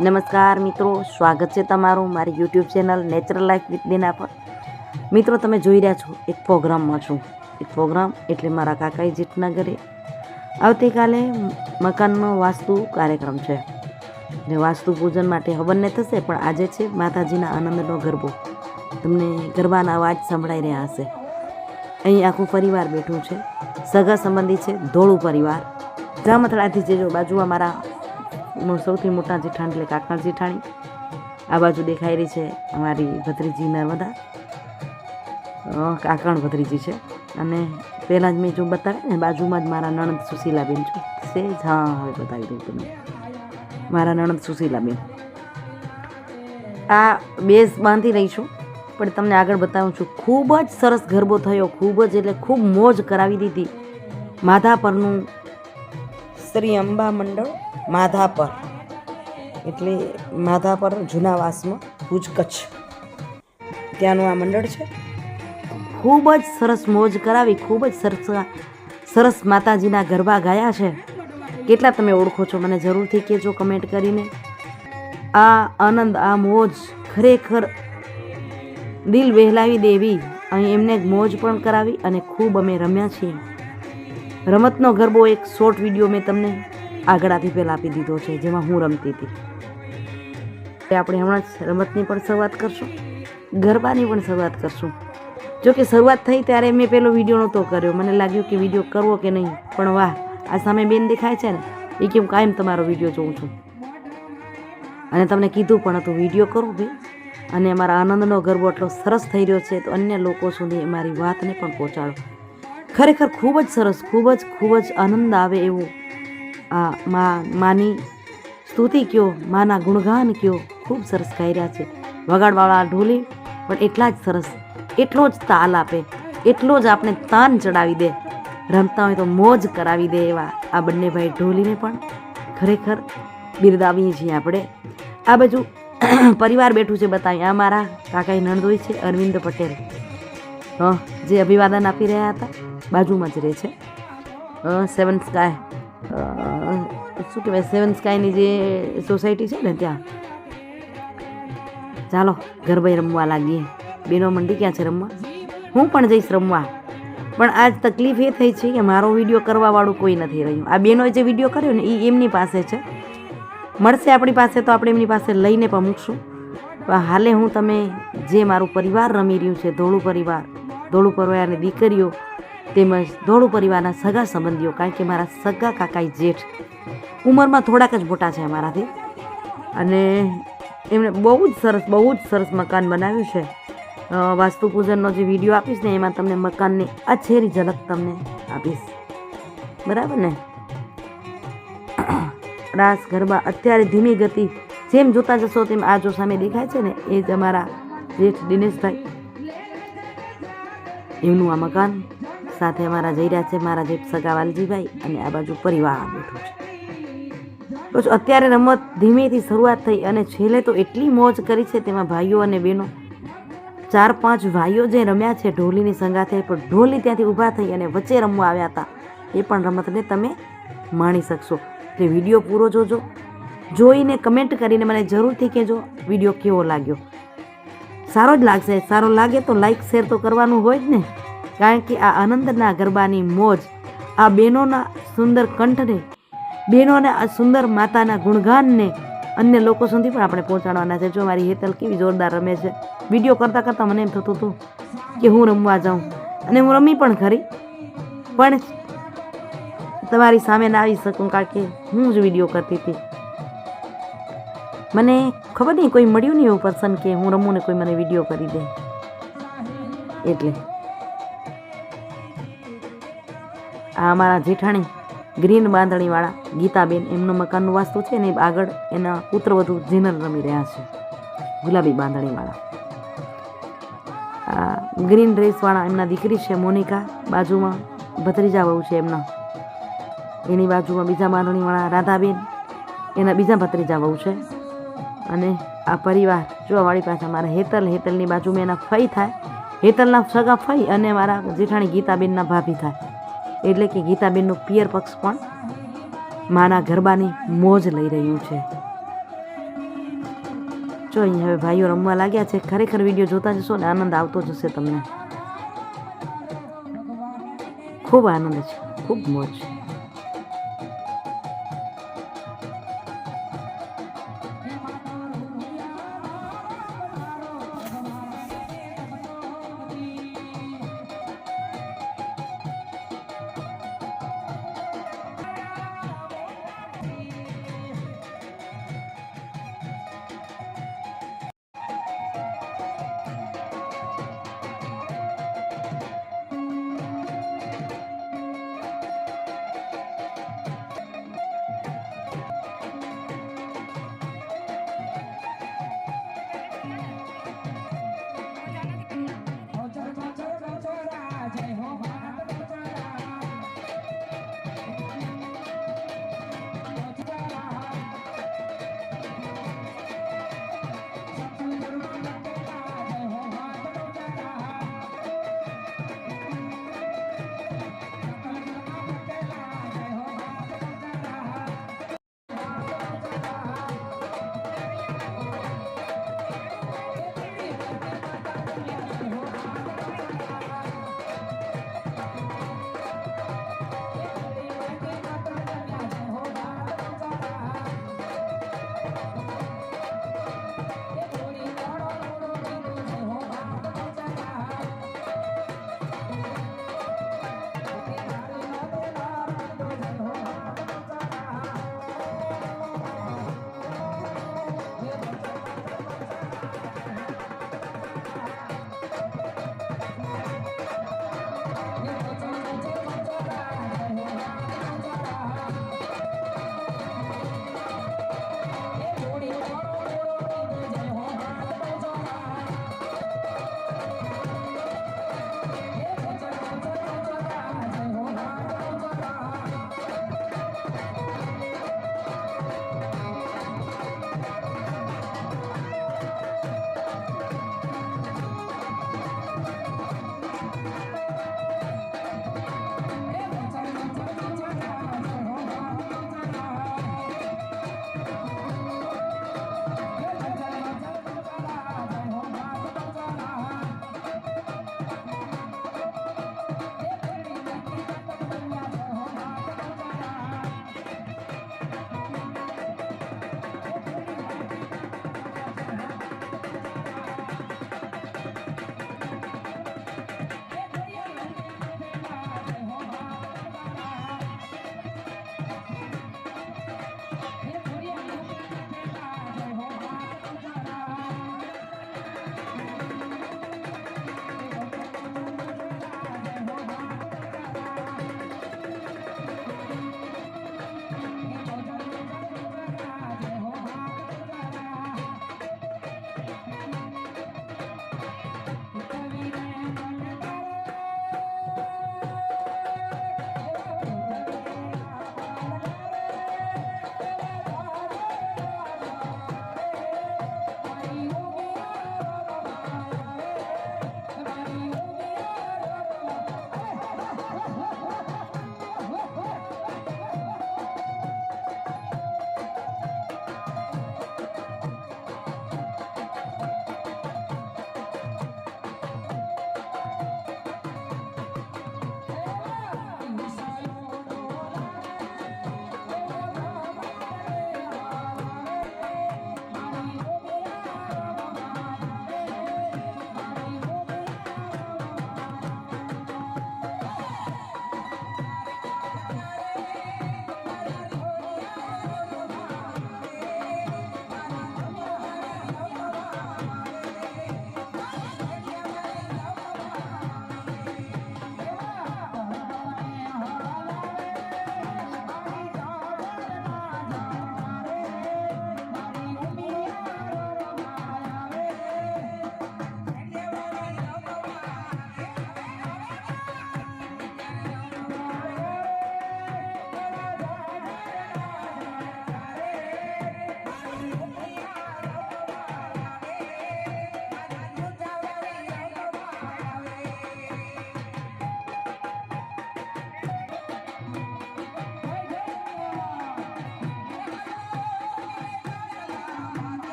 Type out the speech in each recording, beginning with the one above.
નમસ્કાર મિત્રો, સ્વાગત છે તમારું મારી YouTube channel natural life with Dina પર. મિત્રો, તમે જોઈ રહ્યા છો, એક પ્રોગ્રામમાં છું. એક પ્રોગ્રામ એટલે મારા જેઠના ઘરે આવતીકાલે મકાનનો વાસ્તુ કાર્યક્રમ છે. ને વાસ્તુ પૂજન માટે હવનને થશે, પણ આજે છે માતાજીના આનંદનો ગરબો. તમને ગરબાના અવાજ સંભળાઈ રહ્યા હશે. અહીં આખું પરિવાર બેઠું છે. સગા સંબંધી છે, ધોળું પરિવાર. જામથડાથી જે બાજુમાં મારા સૌથી મોટા જેઠાણ એટલે કાકા જેઠાણી. આ બાજુ દેખાઈ રહી છે અમારી ભત્રીજી નર્મદા. કાકણ ભત્રીજી છે. અને પહેલાં જ મેં જો બતાવ્યા ને, બાજુમાં જ મારા નણંદ સુશીલાબેન છે. સેજ હા, હવે બતાવી દઉં તમને. મારા નણંદ સુશીલાબેન. આ બેઝ બાંધી રહી છું, પણ તમને આગળ બતાવું છું, ખૂબ જ સરસ ગરબો થયો, ખૂબ જ એટલે ખૂબ મોજ કરાવી દીધી. માધા પરનું શ્રી અંબા મંડળ. માધાપર. એટલે માધાપર જૂનાવાસમાં ભુજ કચ્છ. ત્યાંનું આ મંડળ છે. ખૂબ જ સરસ મોજ કરાવી, ખૂબ જ સરસ સરસ માતાજીના ગરબા ગાયા છે. કેટલા તમે ઓળખો છો? મને જરૂરથી કહેજો કમેન્ટ કરીને. આ આનંદ, આ મોજ ખરેખર દિલ વહેલાવી દેવી. અહીં એમને મોજ પણ કરાવી અને ખૂબ અમે રમ્યા છીએ. રમતનો ગરબો એક શોર્ટ વીડિયો મેં તમને આગળથી પહેલાં આપી દીધો છે, જેમાં હું રમતી હતી. આપણે હમણાં જ રમતની પણ શરૂઆત કરશું. ગરબાની પણ શરૂઆત કરશું. જો કે શરૂઆત થઈ ત્યારે મેં પેલો વીડિયો નહોતો કર્યો. મને લાગ્યું કે વીડિયો કરવો કે નહીં, પણ વાહ, આ સામે બેન દેખાય છે ને, એ કેમ કાયમ તમારો વીડિયો જોઉં છું. અને તમને કીધું પણ હતું, વીડિયો કરો ભાઈ. અને અમારા આનંદનો ગરબો એટલો સરસ થઈ રહ્યો છે, તો અન્ય લોકો સુધી મારી વાતને પણ પહોંચાડો. ખરેખર ખૂબ જ સરસ, ખૂબ જ ખૂબ જ આનંદ આવે એવું આ મા, માની સ્તુતિ કયો, માના ગુણગાન કયો, ખૂબ સરસ ગાઈ રહ્યા છે. વગાડવાળા ઢોલી પણ એટલા જ સરસ, એટલો જ તાલ આપે, એટલો જ આપણે તાન ચડાવી દે. રમતા હોય તો મોજ કરાવી દે એવા આ બંને ભાઈ ઢોલીને પણ. ખરેખર બિરદાવીએ છીએ આપણે. આ બાજુ પરિવાર બેઠું છે બતાવી આ મારા કાકાઈ નણદોઈ છે, અરવિંદ પટેલ. હં, જે અભિવાદન આપી રહ્યા હતા, બાજુમાં જ રહે છે. સેવન સ્કાય શું કહેવાય સેવન સ્કાયની જે સોસાયટી છે ને ત્યાં. ચાલો ગરબાઈ રમવા લાગીએ. બેનો મંડી ક્યાં છે રમવા? હું પણ જઈશ રમવા. પણ આજ તકલીફ એ થઈ છે કે મારો વીડિયો કરવાવાળું કોઈ નથી રહ્યું. આ બેનોએ જે વીડિયો કર્યો ને એ એમની પાસે છે. મળશે આપણી પાસે તો આપણે એમની પાસે લઈને પણ મૂકશું. હાલે હું તમે જે મારું પરિવાર રમી રહ્યું છે, ધોળું પરિવાર, ધોળું પરિવારની દીકરીઓ તેમજ ધોળું પરિવારના સગા સંબંધીઓ, કારણ કે મારા સગા કાકાઈ જેઠ ઉંમરમાં થોડાક જ મોટા છે અમારાથી. અને એમણે બહુ જ સરસ, બહુ જ સરસ મકાન બનાવ્યું છે. વાસ્તુ પૂજનનો જે વીડિયો આપીશ ને, એમાં તમને મકાનની અછેરી ઝલક તમને આપીશ. બરાબર ને? રાસ, ગરબા, અત્યારે ધીમી ગતિ, જેમ જોતા જશો તેમ આ જો સામે દેખાય છે ને, એ જ અમારા જેઠ દિનેશભાઈ. એમનું આ મકાન સાથે અમારા જઈ રહ્યા છે મારા જેઠ સગા વાલજીભાઈ અને આ બાજુ પરિવાર બેઠું છે. તો અત્યારે રમત ધીમેથી શરૂઆત થઈ અને છેલ્લે તો એટલી મોજ કરી છે તેમાં ભાઈઓ અને બહેનો. ચાર પાંચ ભાઈઓ જે રમ્યા છે ઢોલીની સંગાથે, પણ ઢોલી ત્યાંથી ઊભા થઈ અને વચ્ચે રમવા આવ્યા હતા. એ પણ રમતને તમે માણી શકશો. એટલે વીડિયો પૂરો જોજો. જોઈને કમેન્ટ કરીને મને જરૂરથી કહેજો વીડિયો કેવો લાગ્યો. સારો જ લાગશે. સારો લાગે તો લાઈક શેર તો કરવાનું હોય જ ને. કારણ કે આ આનંદના ગરબાની મોજ, આ બહેનોના સુંદર કંઠને બહેનોને આ સુંદર માતાના ગુણગાનને અન્ય લોકો સુધી પણ આપણે પહોંચાડવાના છે. જો મારી હેતલ કેવી જોરદાર રમે છે. વીડિયો કરતાં કરતાં મને એમ થતું હતું કે હું રમવા જાઉં. અને હું રમી પણ ખરી. પણ તમારી સામે ના આવી શકું કારણ કે હું જ વીડિયો કરતી હતી. મને ખબર નહીં, કોઈ મળ્યું નહીં એવું પર્સન કે હું રમું ને કોઈ મને વીડિયો કરી દે. એટલે આ અમારા જેઠાણી ગ્રીન બાંધણીવાળા ગીતાબેન એમનું મકાનનું વાસ્તુ છે ને આગળ એના પુત્રવધુ જીનલ રમી રહ્યા છે, ગુલાબી બાંધણીવાળા. ગ્રીન ડ્રેસવાળા એમના દીકરી છે મોનિકા, બાજુમાં ભત્રીજા વહુ છે એમના. એની બાજુમાં બીજા બાંધણીવાળા રાધાબેન, એના બીજા ભત્રીજા વહુ છે. અને આ પરિવાર, જો વાળી પાસે મારા હેતલ, હેતલની બાજુમાં એના ફઈ થાય, હેતલના સગા ફઈ અને મારા જેઠાણી ગીતાબેનના ભાભી થાય. એટલે કે ગીતાબેનનું પિયર પક્ષ પણ માના ગરબાની મોજ લઈ રહ્યું છે. જો અહીં હવે ભાઈઓ રમવા લાગ્યા છે, ખરેખર વીડિયો જોતા જશો ને આનંદ આવતો જશે તમને. ખૂબ આનંદ છે, ખૂબ મોજ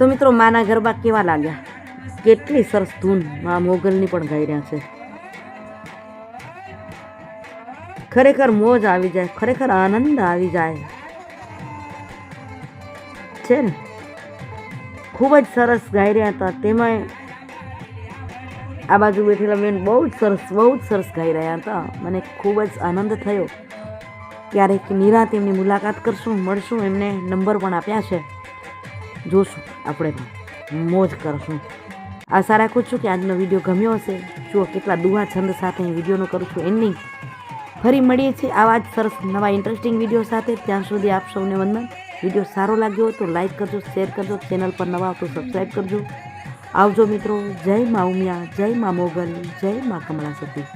તો મિત્રો, માના ગરબા કેવા લાગ્યા? કેટલી સરસ ધૂન મા મોગલની પણ ગાઈ રહ્યા છે. ખરેખર મોજ આવી જાય, ખરેખર આનંદ આવી જાય. છે ને? ખૂબ જ સરસ ગાઈ રહ્યા હતા. તેમાં આ બાજુ બેઠેલા બેન બહુ જ સરસ, બહુ જ સરસ ગાઈ રહ્યા હતા. મને ખૂબ જ આનંદ થયો. ક્યારેક નિરાત એમની મુલાકાત કરશું, મળશું, એમને નંબર પણ આપ્યા છે. જોશું, આપણે પણ. મોજ કરશું. આશા રાખું છું કે આજનો વીડિયો ગમ્યો હશે. જુઓ કેટલા દુહા છંદ સાથે હું વિડીયોનું કરું છું એમની ફરી મળીએ છીએ આવા જ સરસ નવા ઇન્ટરેસ્ટિંગ વીડિયો સાથે. ત્યાં સુધી આપ સૌને વંદન. વીડિયો સારો લાગ્યો હોય તો લાઈક કરજો શેર કરજો ચેનલ પર નવા તો સબસ્ક્રાઈબ કરજો. આવજો મિત્રો. જય મા ઉમિયા, જય મા મોગલ, જય મા કમળા સતી